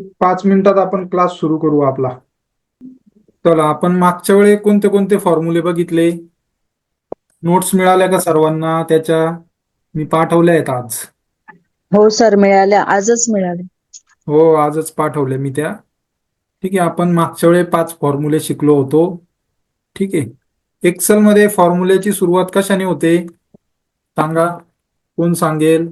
पाच मिनिटात आपण क्लास सुरू करू आपला. चला आपण मागच्या वेळी कोणते कोणते फॉर्म्युले बघितले? नोट्स मिळाल्या का सर्वांना? त्याच्या मी पाठवल्या आहेत आज. हो सर मिळाल्या. आजच मिळाल्या. हो आजच पाठवले मी त्या. ठीक आहे आपण मागच्या वेळी पाच फॉर्म्युले शिकलो होतो. ठीक आहे. एक्सेल मध्ये फॉर्म्युल्याची सुरुवात कशाने होते? सांगा. कोण सांगेल?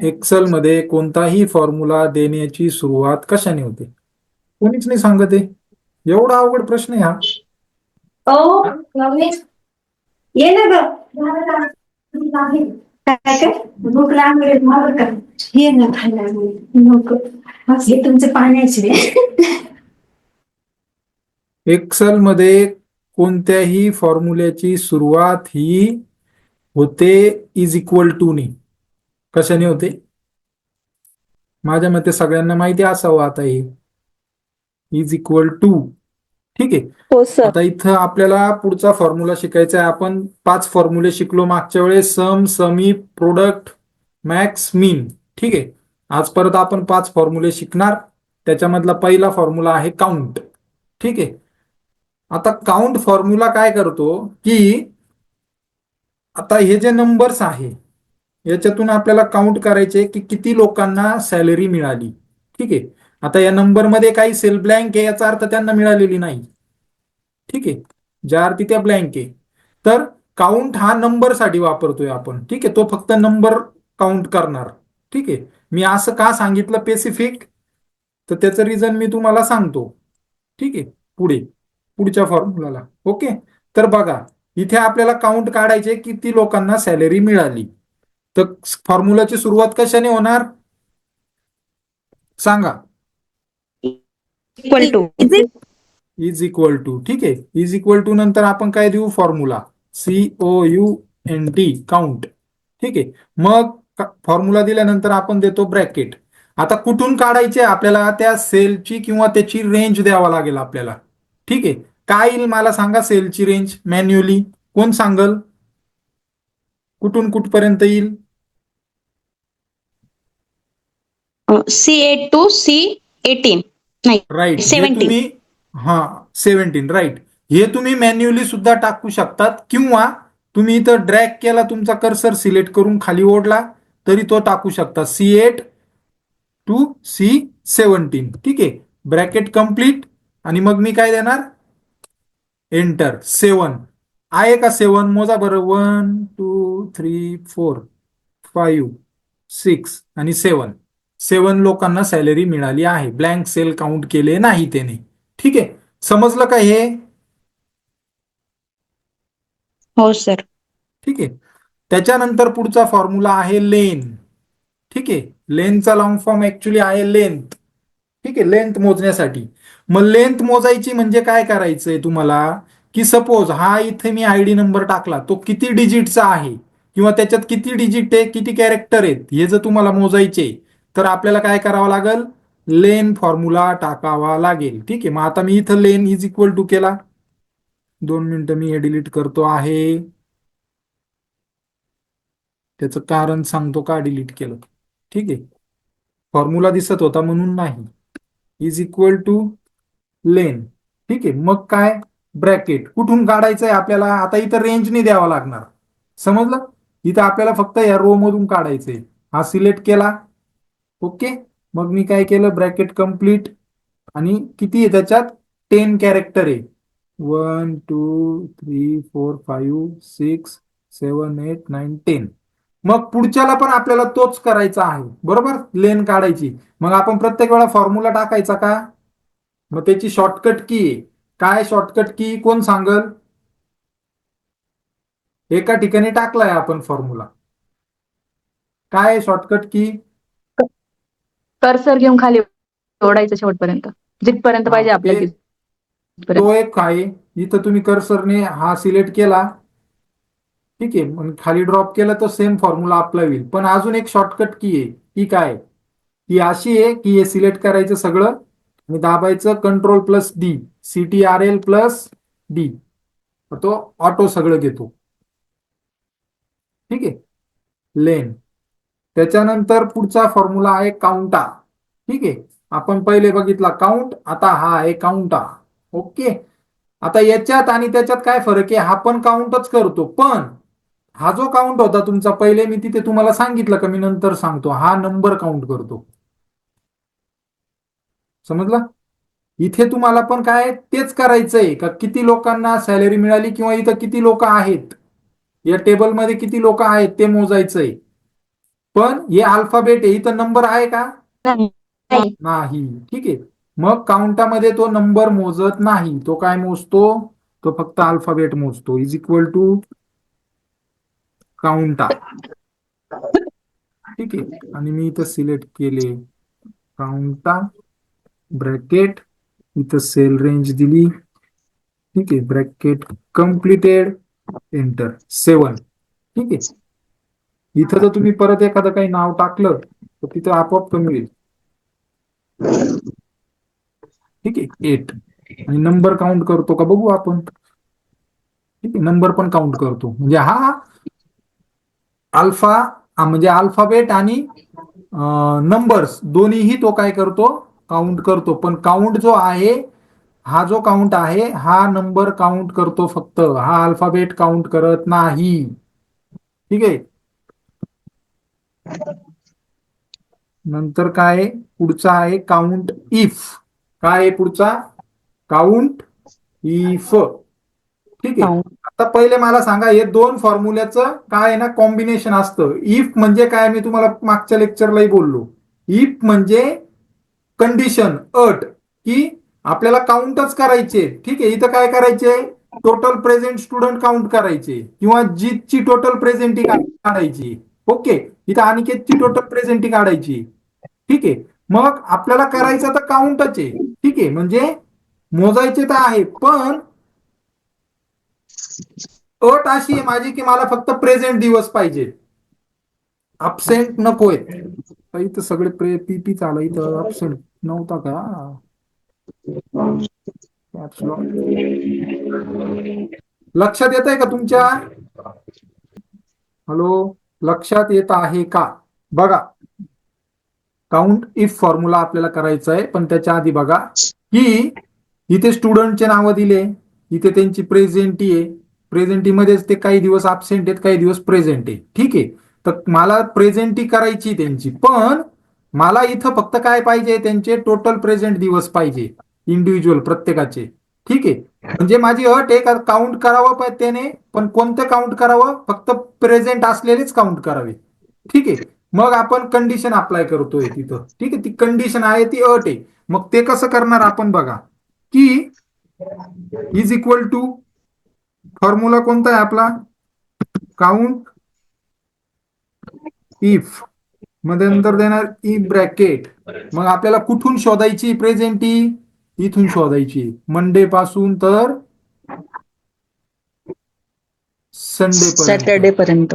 एक्सेल मध्ये कोणताही फॉर्म्युला देण्याची सुरुवात कशाने होते? कोणीच नाही सांगत आहे. एवढा अवघड प्रश्न आहे हा. ओ मम्मी ये ना ग. काय काय भूक लागली मला का? ये ना खायला नको हे तुमचे पाण्याचे एक्सेल मध्ये कोणत्याही फॉर्म्युल्याची सुरुवात ही होते इज इक्वल टू नी. कशाने होते? माझ्या मते सगळ्यांना माहिती असावं आता हे. इज इक्वल टू ठीक आहे? हो आता इथं आपल्याला पुढचा फॉर्म्युला शिकायचा आहे. आपण पाच फॉर्म्युले शिकलो मागच्या वेळेस. सम समी प्रोडक्ट मॅक्स मीन ठीक आहे? आज परत आपण पाच फॉर्म्युले शिकणार. त्याच्यामधला पहिला फॉर्म्युला आहे काउंट ठीक आहे? आता काउंट फॉर्म्युला काय करतो? की आता हे जे नंबर्स आहे याच्यातून आपल्याला काउंट करायचे की किती लोकांना सॅलरी मिळाली. ठीक आहे? आता या नंबरमध्ये काही सेल ब्लँक आहे याचा अर्थ त्यांना मिळालेली नाही. ठीक आहे? ज्या अर्थी त्या ब्लँक आहे. तर काउंट हा नंबरसाठी वापरतोय आपण. ठीक आहे? तो फक्त नंबर काउंट करणार. ठीक आहे? मी असं का सांगितलं पेसिफिक तर त्याचं रिझन मी तुम्हाला सांगतो. ठीक आहे? पुढे. पुढच्या फॉर्म्युलाला ओके तर बघा. इथे आपल्याला काउंट काढायचे किती लोकांना सॅलरी मिळाली. तर फॉर्म्युलाची सुरुवात कशाने होणार? सांगा. Equal to is equal to ठीक आहे. इज इक्वल टू नंतर आपण काय देऊ? Formula C O U N T count ठीक आहे. मग फॉर्म्युला दिल्यानंतर आपण देतो ब्रॅकेट आता कुठून काढायचे? आपल्याला त्या सेलची किंवा त्याची रेंज द्यावा लागेल आपल्याला. ठीक आहे. काय येईल मला सांगा सेलची रेंज मॅन्युअली कोण सांगल? कुठून कुठपर्यंत येईल? C eight to C eighteen नाही राईट हे 17. तुम्ही हा सेव्हन्टीन राईट हे तुम्ही मॅन्युअली सुद्धा टाकू शकतात किंवा तुम्ही इथं ड्रॅग केला तुमचा कर्सर सिलेक्ट करून खाली ओढला तरी तो टाकू शकता. C eight to C seventeen ठीक आहे? ब्रॅकेट कंप्लीट आणि मग मी काय देणार? एंटर सेवन आहे का सेवन मोजा बरं. One two three four five six आणि सेवन सेवन लोकांना सॅलरी मिळाली आहे. ब्लँक सेल काउंट केले नाही त्याने. ठीक आहे? समजलं का हे? हो सर ठीक आहे? त्याच्यानंतर पुढचा फॉर्म्युला आहे लेन ठीक आहे? लेनचा लॉंग फॉर्म ऍक्च्युली आहे लेंथ ठीक आहे? लेंथ मोजण्यासाठी. मग लेंथ मोजायची म्हणजे काय करायचंय तुम्हाला? की सपोज हा इथे मी आयडी नंबर टाकला तो किती डिजिटचा आहे? किंवा त्याच्यात किती डिजिट आहे किती कॅरेक्टर आहेत? हे जर तुम्हाला मोजायचे तर आपल्याला काय करावं लागेल? लेन फॉर्म्युला टाकावा लागेल. ठीक आहे मग आता मी इथं लेन इज इक्वल टू केला. दोन मिनिटं मी हे डिलीट करतो आहे. त्याचं कारण सांगतो का? डिलीट केलं. ठीक आहे. फॉर्म्युला दिसत होता म्हणून नाही. Is equal to len. ठीक आहे. मग काय? ब्रॅकेट. कुठून काढायचंय आपल्याला? आता इथं रेंज नाही द्यावा लागणार. समजलं? इथं आपल्याला फक्त या रो मधून काढायचंय. हा सिलेक्ट केला. ओके मग मी काय केलं? ब्रॅकेट कंप्लीट आणि किती आहे त्याच्यात? टेन कॅरेक्टर आहे. One two three four five six seven eight nine ten मग पुढच्याला पण आपल्याला तोच करायचा आहे. बरोबर? लेन काढायची. मग आपण प्रत्येक वेळा फॉर्म्युला टाकायचा का? मग त्याची शॉर्टकट की आहे. काय शॉर्टकट की कोण सांगल? एका ठिकाणी टाकलाय आपण फॉर्म्युला काय शॉर्टकट की कर्सर घेऊन खाली ओढायचं शेवटपर्यंत. जिथपर्यंत पाहिजे आपल्याला ते- एक आहे. इथं तुम्ही कर्सरने हा सिलेक्ट केला. ठीक आहे. मग खाली ड्रॉप केला तर सेम फॉर्म्युला अप्लाय होईल पण अजून एक शॉर्टकट की आहे. ती काय? ती अशी आहे की हे सिलेक्ट करायचं सगळं. आणि दाबायचं control plus D C T R L plus D तो ऑटो सगळं घेतो. ठीक आहे? लेन त्याच्यानंतर पुढचा फॉर्म्युला आहे काउंटा ठीक आहे? आपण पहिले बघितला काउंट आता हा आहे काउंटा ओके आता याच्यात आणि त्याच्यात काय फरक आहे? हा पण काउंटच करतो. पण हा जो काउंट होता तुमचा पहिले मी तिथे तुम्हाला सांगितलं का? मी नंतर सांगतो. हा नंबर काउंट करतो. समजला? इथे तुम्हाला पण काय तेच करायचंय का? किती लोकांना सॅलरी मिळाली किंवा इथं किती लोक आहेत? या टेबलमध्ये किती लोक आहेत ते मोजायचंय. पण हे अल्फाबेट आहे इथं नंबर आहे का? नाही. नाही. ठीक आहे. मग काउंटामध्ये तो नंबर मोजत नाही. तो काय मोजतो? तो फक्त अल्फाबेट मोजतो. इज इक्वल टू काउंटा ठीक आहे. आणि मी इथं सिलेक्ट केले. काउंटा ब्रॅकेट इथं सेल रेंज दिली. ठीक आहे ब्रॅकेट कम्प्लिटेड एंटर सेवन ठीक आहे. इथं जर तुम्ही परत एखादं काही नाव टाकलं तर तिथं आपोआप कमी होईल ठीक आहे एट आणि नंबर काउंट करतो का बघू आपण. ठीक आहे नंबर पण काउंट करतो. म्हणजे हा अल्फा म्हणजे अल्फाबेट आणि नंबर्स दोन्हीही तो काय करतो? काउंट करतो. पण काउंट जो आहे हा जो काउंट आहे हा नंबर काउंट करतो फक्त. हा अल्फाबेट काउंट करत नाही. ठीक आहे? नंतर काय? पुढचा आहे काउंट इफ काय आहे पुढचा? काउंट इफ ठीक आहे. आता पहिले मला सांगा हे दोन फॉर्म्युल्याचं काय आहे ना कॉम्बिनेशन असतं. इफ म्हणजे काय? मी तुम्हाला मागच्या लेक्चरलाही बोललो. इफ म्हणजे कंडिशन अट की आपल्याला काउंटच करायचे. ठीक आहे इथं काय करायचे? टोटल प्रेझेंट स्टुडंट काउंट करायचे. किंवा जीतची टोटल प्रेझेंटी काढायची. ओके इथं अनिकेतची टोटल प्रेझेंटी काढायची. ठीक आहे मग आपल्याला करायचं तर काउंटच आहे. ठीक आहे म्हणजे मोजायचे तर आहे पण अट अशी आहे माझी की मला फक्त प्रेझेंट दिवस पाहिजे. अबसेंट नकोय. इथं सगळे प्रे पीपी चालू इथं अबसेंट नव्हता का लक्षात येत आहे का तुमच्या? हॅलो? लक्षात येत आहे का? बघा. काउंट इफ फॉर्म्युला आपल्याला करायचा आहे पण त्याच्या आधी बघा. की इथे स्टुडंटचे नावं दिले इथे त्यांची प्रेझेंटी आहे. प्रेझेंटी मध्येच ते काही दिवस अबसेंट आहेत काही दिवस प्रेझेंट आहे. ठीक आहे? तर मला प्रेझेंटी करायची त्यांची पण मला इथं फक्त काय पाहिजे? त्यांचे टोटल प्रेझेंट दिवस पाहिजे. इंडिव्हिज्युअल प्रत्येकाचे. ठीक आहे? म्हणजे माझी अट आहे काउंट करावं पण त्याने पण कोणतं काउंट करावं? फक्त प्रेझेंट असलेलेच काउंट करावे. ठीक आहे? मग आपण कंडिशन अप्लाय करतोय तिथं. ठीक आहे? ती कंडिशन आहे ती अट आहे. मग ते कसं करणार आपण बघा. की इज इक्वल टू फॉर्म्युला कोणता आहे आपला? काउंट इफ मध्ये नंतर देणार ई ब्रॅकेट. मग आपल्याला कुठून शोधायची प्रेझेंटी इथून शोधायची. मंडे पासून तर संडे सॅटर्डे पर्यंत.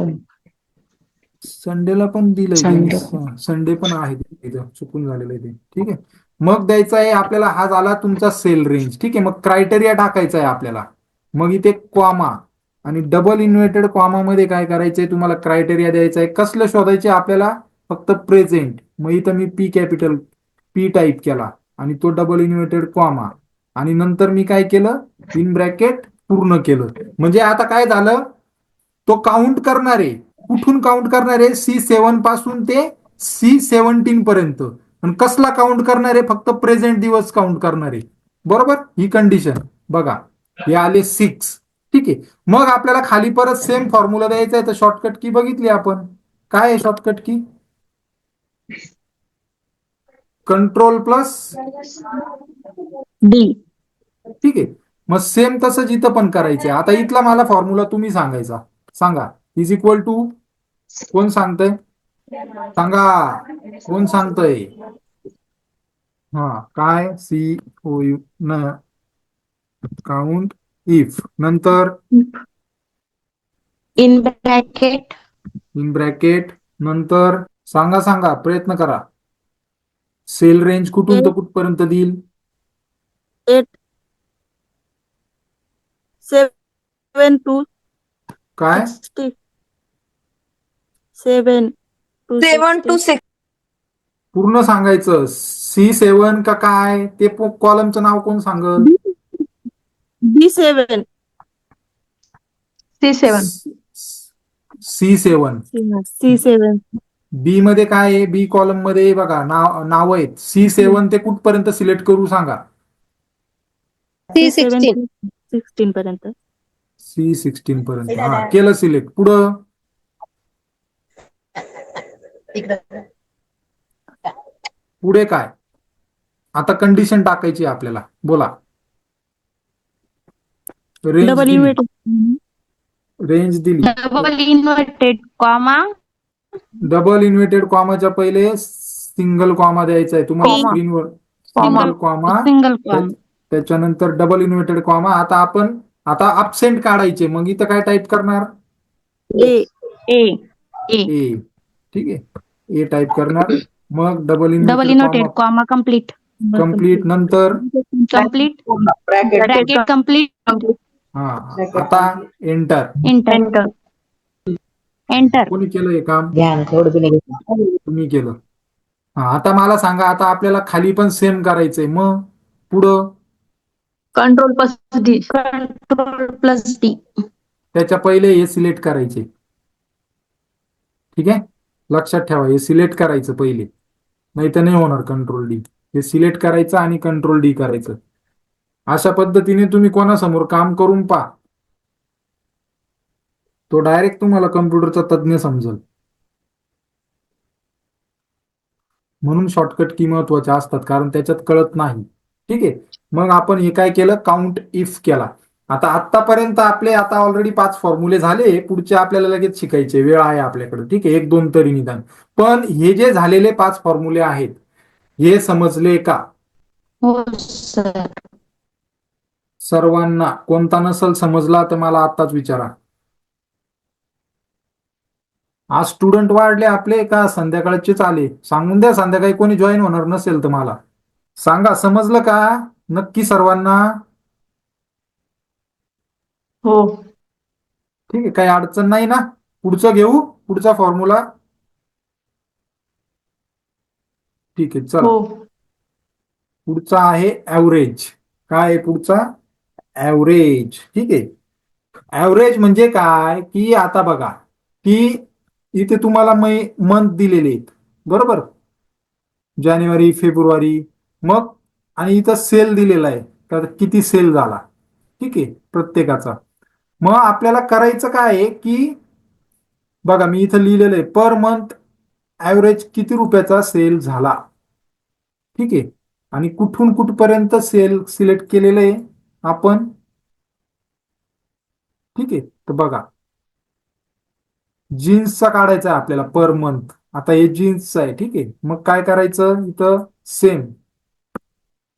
संडेला पण दिलंय. संडे पण आहे चुकून झालेलं आहे ते. ठीक आहे. मग द्यायचा आहे आपल्याला हा झाला तुमचा सेल रेंज ठीक आहे. मग क्रायटेरिया टाकायचा आहे आपल्याला. मग इथे क्वामा आणि डबल इन्व्हर्टेड क्वामा मध्ये काय करायचंय? तुम्हाला क्रायटेरिया द्यायचा आहे. कसलं शोधायचे आपल्याला? फक्त प्रेझेंट मग इथं मी पी कॅपिटल पी टाईप केला. आणि तो डबल इन्व्हर्टेड कॉमा आणि नंतर मी काय केलं? इन ब्रॅकेट पूर्ण केलं. म्हणजे आता काय झालं? तो काउंट करणार आहे कुठून काउंट करणारे? सी सेवनपासून ते सी सेव्हन्टीन पर्यंत. आणि कसला काउंट करणारे? फक्त प्रेझेंट दिवस काउंट करणार. आहे बरोबर? ही कंडिशन बघा. हे आले सिक्स ठीक आहे. मग आपल्याला खाली परत सेम फॉर्म्युला द्यायचा आहे. तर शॉर्टकट की बघितली आपण. काय आहे शॉर्टकट की कंट्रोल प्लस डी ठीक आहे. मग सेम तसंच इथं पण करायचंय. आता इथला मला फॉर्म्युला तुम्ही सांगायचा. सांगा. इज इक्वल टू कोण सांगतंय? सांगा. कोण सांगतंय? हा काय? C O U N. Count if नंतर? इन ब्रॅकेट इन ब्रॅकेट नंतर? सांगा सांगा प्रयत्न करा. सेल रेंज कुठून तर कुठपर्यंत देईल? seven to काय? seven to seven to 60. Six पूर्ण सांगायचं. सी सेवन का काय? ते कॉलमचं नाव कोण सांगल? B seven. C seven. C seven. C seven. B मध्ये काय आहे? बी कॉलममध्ये बघा नाव नाव आहेत. सी सेवन ते कुठपर्यंत सिलेक्ट करू सांगा? सिक्स्टीन. पर्यंत. सी सिक्स्टीन पर्यंत. हा केलं सिलेक्ट. पुढं? पुढे काय? आता कंडिशन टाकायची आहे आपल्याला. बोला. रेंज दिली. रेंज दिली. Double inverted comma double inverted कॉमाच्या पहिले सिंगल कॉमा द्यायचा आहे. तुम्हाला. स्क्रीनवर. सिंगल कॉमा सिंगल कॉमा त्याच्यानंतर डबल इन्व्हर्टेड कॉमा आता आपण आता अबसेंट काढायचे. मग इथं काय टाईप करणार? ए. ए. ए. ए. ठीक आहे. ए टाईप करणार. मग double double inverted comma complete complete नंतर? कंप्लीट ब्रॅकेट कंप्लीट हा. आता एंटर एंटर एंटर कोणी केलं हे काम? तुम्ही केलं. हा आता मला सांगा आता आपल्याला खाली पण सेम करायचंय. मग? पुढं? Control plus D control plus D त्याच्या पहिले हे सिलेक्ट करायचे. ठीक आहे? लक्षात ठेवा हे सिलेक्ट करायचं पहिले. नाही तर नाही होणार कंट्रोल डी हे सिलेक्ट करायचं आणि कंट्रोल डी करायचं. अशा पद्धतीने तुम्ही कोणासमोर काम करून पा तो डायरेक्ट तुम्हाला कम्प्युटरचा तज्ज्ञ समजल. म्हणून शॉर्टकट की महत्त्वाच्या असतात कारण त्याच्यात कळत नाही. ठीक आहे? मग आपण हे काय केलं? काउंट इफ केला. आता आतापर्यंत आपले आता ऑलरेडी पाच फॉर्म्युले झाले पुढचे आपल्याला लगेच शिकायचे. वेळ आहे आपल्याकडे. ठीक आहे? एक दोन तरी निदान. पण हे जे झालेले पाच फॉर्म्युले आहेत हे समजले का? हो सर सर्वांना. कोणता नसल समजला तर मला आत्ताच विचारा. आज स्टुडंट वाढले आपले का संध्याकाळचेच आले? सांगून द्या संध्याकाळी कोणी जॉईन होणार नसेल तर मला सांगा समजलं का? नक्की सर्वांना? हो. ठीक आहे काही अडचण नाही ना? पुढचं घेऊ पुढचा फॉर्म्युला ठीक आहे चला. हो. पुढचा आहे ऍव्हरेज काय आहे पुढचा? ऍव्हरेज ठीक आहे. ऍव्हरेज म्हणजे काय? की आता बघा की इथे तुम्हाला मै मंथ दिलेले आहेत. बरोबर? जानेवारी फेब्रुवारी मग आणि इथं सेल दिलेला आहे. तर किती सेल झाला? ठीक आहे प्रत्येकाचा. मग आपल्याला करायचं काय आहे की बघा मी इथं लिहिलेलं आहे पर मंथ ऍव्हरेज किती रुपयाचा सेल झाला? ठीक आहे आणि कुठून कुठपर्यंत सेल सिलेक्ट केलेलं आहे आपण? ठीक आहे तर बघा जीन्सचा काढायचा आहे आपल्याला पर मंथ. आता हे जीन्स आहे ठीक आहे. मग काय करायचं इथं? Same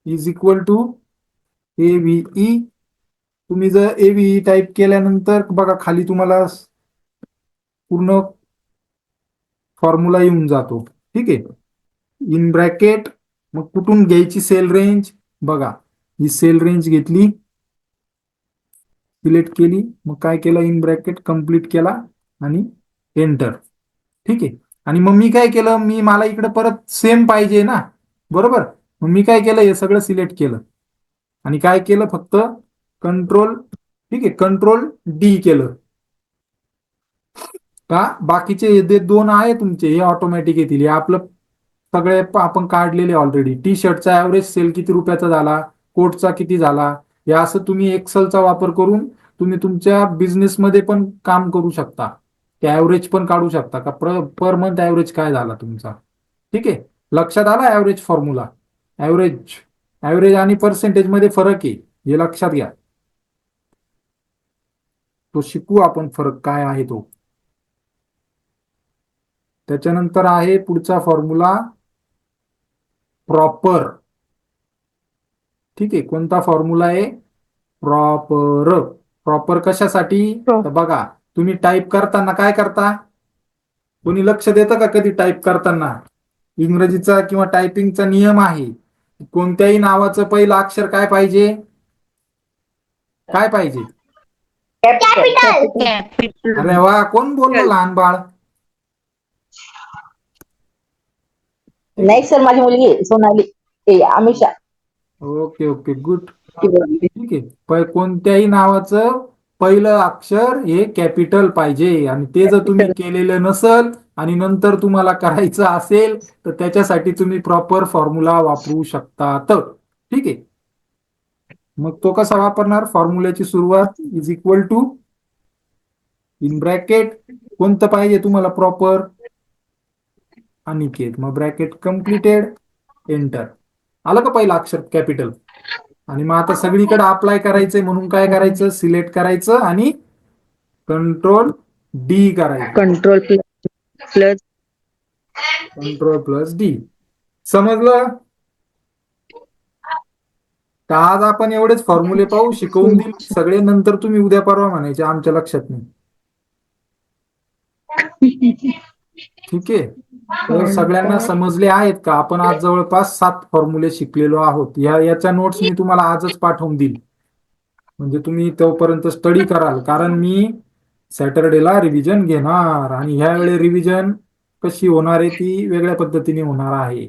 is equal to A V तुम्ही जर ए व्ही टाईप केल्यानंतर बघा खाली तुम्हाला पूर्ण फॉर्म्युला येऊन जातो ठीक आहे. इन ब्रॅकेट मग कुठून घ्यायची सेल रेंज बघा ही सेल रेंज घेतली सिलेक्ट केली मग काय केलं? इन ब्रॅकेट कंप्लीट केला आणि एंटर ठीक आहे? आणि मग मी काय केलं? मी मला इकडे परत सेम पाहिजे ना? बरोबर? मग मी काय केलं? हे सगळं सिलेक्ट केलं. आणि काय केलं? फक्त कंट्रोल ठीक आहे? कंट्रोल डी केलं. का? बाकीचे जे दोन आहे तुमचे हे ऑटोमॅटिक येतील. हे आपलं सगळे आपण काढलेले ऑलरेडी टी शर्टचा ॲव्हरेज सेल किती रुपयाचा झाला? कोटचा किती झाला? हे असं तुम्ही एक्सलचा वापर करून तुम्ही तुमच्या बिझनेसमध्ये पण काम करू शकता. ते ऍव्हरेज पण काढू शकता का? पर मंथ ऍव्हरेज काय झाला तुमचा? ठीक आहे. लक्षात आला ऍव्हरेज फॉर्म्युला ऍव्हरेज ऍव्हरेज आणि पर्सेंटेजमध्ये फरक आहे. हे लक्षात घ्या. तो शिकू आपण फरक काय आहे तो. त्याच्यानंतर आहे पुढचा फॉर्म्युला प्रॉपर ठीक आहे. कोणता फॉर्म्युला आहे? प्रॉपर प्रॉपर कशासाठी? बघा. तुम्ही टाईप करताना काय करता? कोणी लक्ष देतं का कधी टाईप करताना? इंग्रजीचा किंवा टायपिंगचा नियम आहे. कोणत्याही नावाचं पहिलं अक्षर काय पाहिजे? काय पाहिजे? कॅपिटल अरे वा कोण बोललं लहान बाळ? नाही सर माझी मुलगी सोनाली. ए अमिषा. Okay okay good. ठीक आहे. प- कोणत्याही नावाचं पहिलं अक्षर हे कॅपिटल पाहिजे. आणि ते जर तुम्ही केलेलं नसल आणि नंतर तुम्हाला करायचं असेल तर त्याच्यासाठी तुम्ही प्रॉपर फॉर्म्युला वापरू शकता तर ठीक आहे? मग तो कसा वापरणार? फॉर्म्युल्याची सुरुवात is equal to in bracket कोणतं पाहिजे तुम्हाला प्रॉपर अनिकेत. मग ब्रॅकेट कम्प्लिटेड एंटर आलं का पहिलं अक्षर? कॅपिटल आणि मग आता सगळीकडे अप्लाय करायचंय म्हणून काय करायचं? सिलेक्ट करायचं आणि कंट्रोल डी करायचं. Control plus control plus D समजलं? तर आज आपण एवढेच फॉर्म्युले पाहू शिकवून दिल सगळे नंतर तुम्ही उद्या परवा म्हणायचे आमच्या लक्षात नाही. ठीक आहे? तर सगळ्यांना समजले आहेत का? आपण आज जवळपास सात फॉर्म्युले शिकलेलो आहोत. या याच्या नोट्स मी तुम्हाला आजच पाठवून देईल म्हणजे तुम्ही तोपर्यंत स्टडी कराल. कारण मी सॅटर्डेला रिव्हिजन घेणार आणि ह्या वेळी रिव्हिजन कशी होणार आहे ती वेगळ्या पद्धतीने होणार आहे.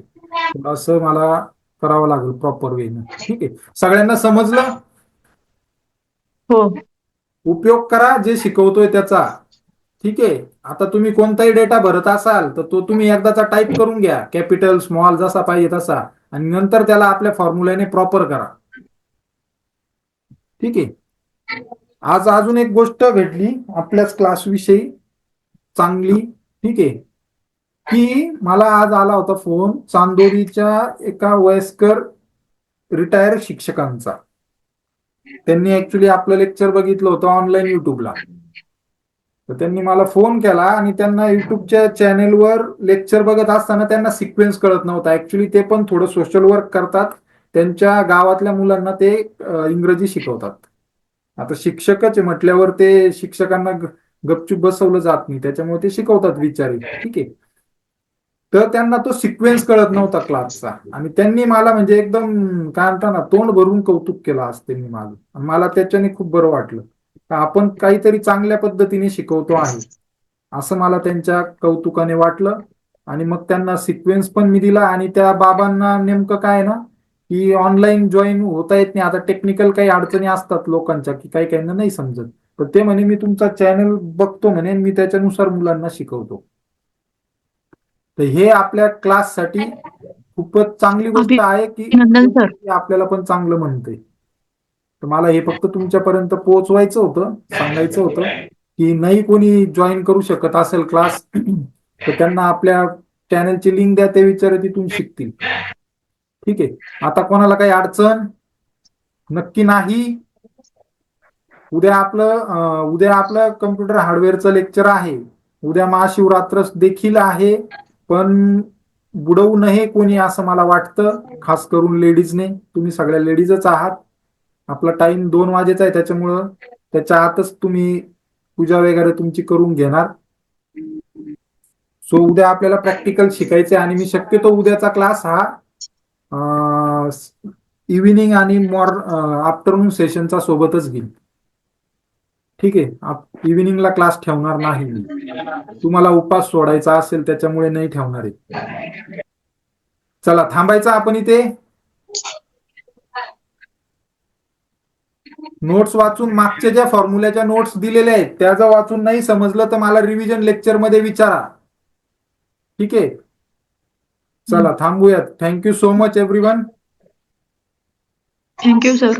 असं मला करावं लागेल प्रॉपर वेनं ठीक आहे? सगळ्यांना समजलं? हो. उपयोग करा. जे शिकवतोय त्याचा. ठीक आहे? आता तुम्ही कोणताही डेटा भरत असाल तर तो तुम्ही एकदाचा टाईप करून घ्या. कॅपिटल स्मॉल जसा पाहिजे तसा. आणि नंतर त्याला आपल्या फॉर्म्युल्याने प्रॉपर करा. ठीक आहे? आज अजून एक गोष्ट घडली आपल्याच क्लासविषयी चांगली. ठीक आहे? की मला आज आला होता फोन चांदोरीच्या एका वयस्कर रिटायर शिक्षकांचा. त्यांनी ऍक्च्युली आपलं लेक्चर बघितलं होतं ऑनलाईन युट्यूबला तर त्यांनी मला फोन केला आणि त्यांना युट्यूबच्या चॅनेलवर लेक्चर बघत असताना त्यांना सिक्वेन्स कळत नव्हता. ऍक्च्युली ते पण थोडं सोशल वर्क करतात. त्यांच्या गावातल्या मुलांना ते इंग्रजी शिकवतात. आता शिक्षकच म्हटल्यावर ते शिक्षकांना गपचूप बसवलं जात नाही. त्याच्यामुळे ते शिकवतात विचारी. ठीक आहे. तर त्यांना तो सिक्वेन्स कळत नव्हता क्लासचा आणि त्यांनी मला म्हणजे एकदम काय म्हणता ना तोंड भरून कौतुक केलं आज त्यांनी माझं. मला त्याच्याने खूप बरं वाटलं. का आपण काहीतरी चांगल्या पद्धतीने शिकवतो आहे. असं मला त्यांच्या कौतुकाने वाटलं. आणि मग त्यांना सिक्वेन्स पण मी दिला आणि त्या बाबांना नेमकं काय ना की ऑनलाईन जॉईन होता येत नाही. आता टेक्निकल काही अडचणी असतात लोकांच्या की काही काहींना नाही समजत. तर ते म्हणे मी तुमचा चॅनल बघतो म्हणे मी त्याच्यानुसार मुलांना शिकवतो. तर हे आपल्या क्लाससाठी खूपच चांगली गोष्ट आहे की आपल्याला पण चांगलं म्हणते तर मला हे फक्त तुमच्यापर्यंत पोहोचवायचं होतं सांगायचं होतं की नाही कोणी जॉईन करू शकत असेल क्लास तर त्यांना आपल्या चॅनलची लिंक द्या ते विचार तिथून शिकतील. ठीक आहे. आता कोणाला काही अडचण? नक्की नाही. उद्या आपलं उद्या आपलं कम्प्युटर हार्डवेअरचं लेक्चर आहे. उद्या महाशिवरात्र देखील आहे पण बुडवू नये कोणी असं मला वाटतं खास करून लेडीजने तुम्ही सगळ्या लेडीजच आहात. आपला टाइम दोन वाजेचा आहे त्याच्यामुळं त्याच्या आतच तुम्ही पूजा वगैरे तुमची करून घेणार. सो उद्या आपल्याला प्रॅक्टिकल शिकायचे आणि मी शक्यतो उद्याचा क्लास हा इव्हिनिंग आणि मॉर आफ्टरनून सेशनचा सोबतच घेईन. ठीक आहे? इव्हिनिंगला क्लास ठेवणार नाही मी. तुम्हाला उपास सोडायचा असेल त्याच्यामुळे नाही ठेवणार आहे. चला थांबायचा आपण इथे? नोट्स वाचून मागच्या ज्या फॉर्म्युल्याच्या नोट्स दिलेल्या आहेत त्या जर वाचून नाही समजलं तर मला रिव्हिजन लेक्चरमध्ये विचारा. ठीक आहे? चला थांबूयात. Thank you so much everyone thank you sir